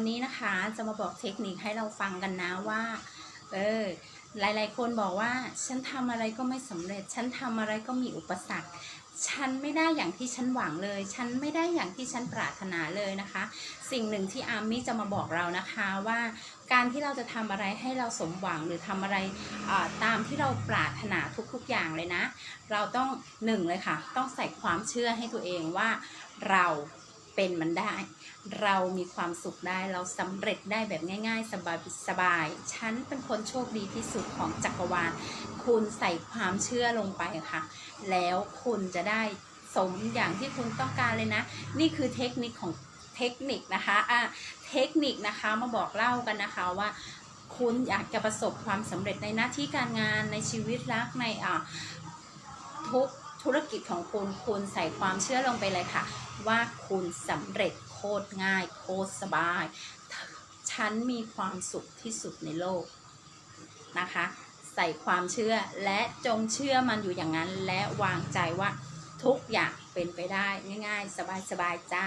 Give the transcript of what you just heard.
วันนี้นะคะจะมาบอกเทคนิคให้เราฟังกันนะว่า เออ หลายๆ คนบอกว่า ฉันทำอะไรก็ไม่สำเร็จ ฉันทำอะไรก็มีอุปสรรค ฉันไม่ได้อย่างที่ฉันหวังเลย ฉันไม่ได้อย่างที่ฉันปรารถนาเลยนะคะ สิ่งหนึ่งที่อาร์มี่จะมาบอกเรานะคะว่าการที่เราจะทำอะไรให้เราสมหวังหรือทำอะไรตามที่เราปรารถนาทุกๆอย่างเลยนะ เราต้องหนึ่งเลยค่ะ ต้องใส่ความเชื่อให้ตัวเองว่าเรา เป็นมันได้ เรามีความสุขได้เราสำเร็จได้แบบง่าย ๆ สบายๆฉันเป็นคนโชคดีที่สุดของจักรวาล คุณใส่ความเชื่อลงไปค่ะ แล้วคุณจะได้สมอย่างที่คุณต้องการเลยนะ นี่คือเทคนิคของเทคนิคนะคะอะเทคนิคนะคะมาบอกเล่ากันนะคะว่าคุณอยากจะประสบความสำเร็จในหน้าที่การงานในชีวิตรักในอะทุก ธุรกิจของคุณคุณใส่ความเชื่อลงไปเลยค่ะ ว่าคุณสำเร็จโคตรง่าย โคตรสบาย ฉันมีความสุขที่สุดในโลกนะคะ ใส่ความเชื่อและจงเชื่อมันอยู่อย่างนั้น และวางใจว่าทุกอย่างเป็นไปได้ง่าย ๆ สบายๆจ้า